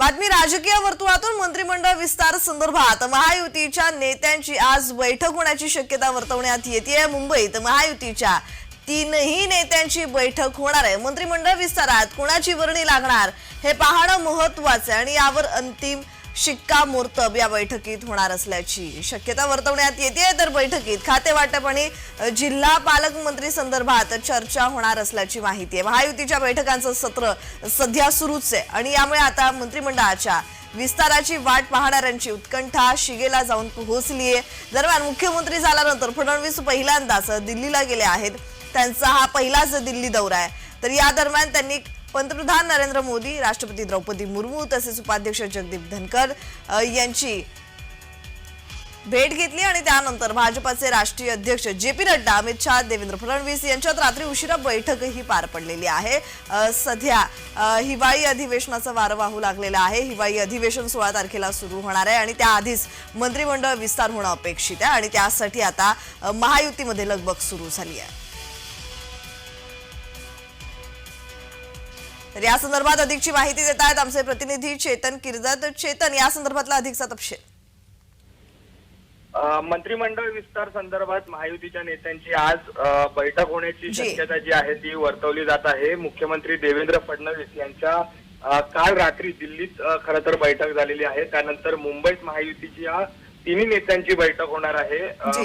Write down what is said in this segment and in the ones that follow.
बातमी राजकीय वर्तुळातून मंत्रिमंडळ विस्तार संदर्भात महायुतीच्या नेत्यांची आज बैठक होण्याची शक्यता वर्तवण्यात येते. मुंबईत महायुतीच्या तीनही नेत्यांची बैठक होणार आहे. मंत्रिमंडळ विस्तारात कोणाची वर्णी लागणार हे पाहणं महत्वाचं आहे आणि यावर अंतिम शिक्कामोर्तब या बैठकीत होणार असल्याची शक्यता वर्तवण्यात येते. तर बैठकीत खाते वाटप आणि जिल्हा पालकमंत्री संदर्भात चर्चा होणार असल्याची माहिती आहे. महायुतीच्या बैठकांचं सत्र सध्या सुरूच आहे आणि यामुळे आता मंत्रिमंडळाच्या विस्ताराची वाट पाहणाऱ्यांची उत्कंठा शिगेला जाऊन पोहोचली आहे. दरम्यान मुख्यमंत्री झाल्यानंतर फडणवीस पहिल्यांदाच दिल्लीला गेले आहेत. त्यांचा हा पहिलाच दिल्ली दौरा आहे. तर या दरम्यान त्यांनी पंतप्रधान नरेंद्र मोदी राष्ट्रपती द्रौपदी मुर्मू तसेच उपाध्यक्ष जगदीप धनकर यांची भेट घेतली आणि त्यानंतर भाजपाचे राष्ट्रीय अध्यक्ष जे पी नड्डा अमित शहा देवेंद्र फडणवीस यांच्यात रात्री उशिरा बैठकही पार पडलेली आहे. सध्या हिवाळी अधिवेशनाचा वारं वाहू लागलेला आहे. हिवाळी अधिवेशन सोळा तारखेला सुरू होणार आहे आणि त्याआधीच मंत्रिमंडळ विस्तार होणं अपेक्षित आहे आणि त्यासाठी आता महायुतीमध्ये लगबग सुरू झाली आहे. तर या संदर्भात अधिकची माहिती देत आहेत आमचे प्रतिनिधी चेतन किर्जत चेतन या संदर्भातला अधिकचा तपशील. मंत्रिमंडळ विस्तार संदर्भात महायुतीच्या नेत्यांची आज बैठक होण्याची. शक्यता जी आहे ती वर्तवली जात आहे. मुख्यमंत्री देवेंद्र फडणवीस यांच्या काल रात्री दिल्लीत खरं तर बैठक झालेली आहे. त्यानंतर मुंबईत महायुतीची या तिन्ही नेत्यांची बैठक होणार आहे.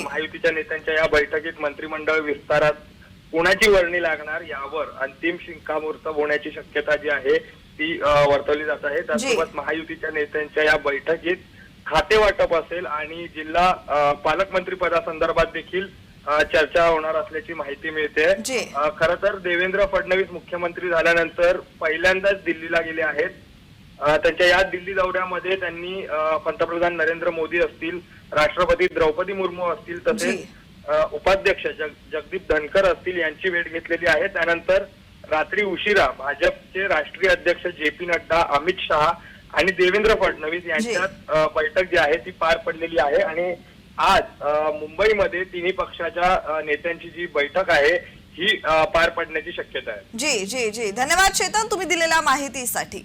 महायुतीच्या नेत्यांच्या या बैठकीत मंत्रिमंडळ विस्तारात कुणाची वर्णी लागणार यावर अंतिम शिंकामोर्तब होण्याची शक्यता जी आहे ती वर्तवली जात आहे. त्यासोबत महायुतीच्या नेत्यांच्या या बैठकीत खाते वाटप असेल आणि जिल्हा पालकमंत्री पदासंदर्भात देखील चर्चा होणार असल्याची माहिती मिळते. खरं तर देवेंद्र फडणवीस मुख्यमंत्री झाल्यानंतर पहिल्यांदाच दिल्लीला गेले आहेत. त्यांच्या या दिल्ली दौऱ्यामध्ये त्यांनी पंतप्रधान नरेंद्र मोदी असतील राष्ट्रपती द्रौपदी मुर्मू असतील. तसेच उपाध्यक्ष जग जगदीप धनकर असतील यांची भेट घेतलेली आहे. त्यानंतर रात्री उशिरा भाजपचे राष्ट्रीय अध्यक्ष जे पी नड्डा अमित शहा आणि देवेंद्र फडणवीस यांच्यात बैठक जी आहे ती पार पडलेली आहे. आणि आज मुंबईमध्ये तिन्ही पक्षाच्या नेत्यांची जी बैठक आहे ही पार पडण्याची शक्यता आहे. जी जी जी. धन्यवाद चेतन. तुम्ही दिलेल्या माहितीसाठी.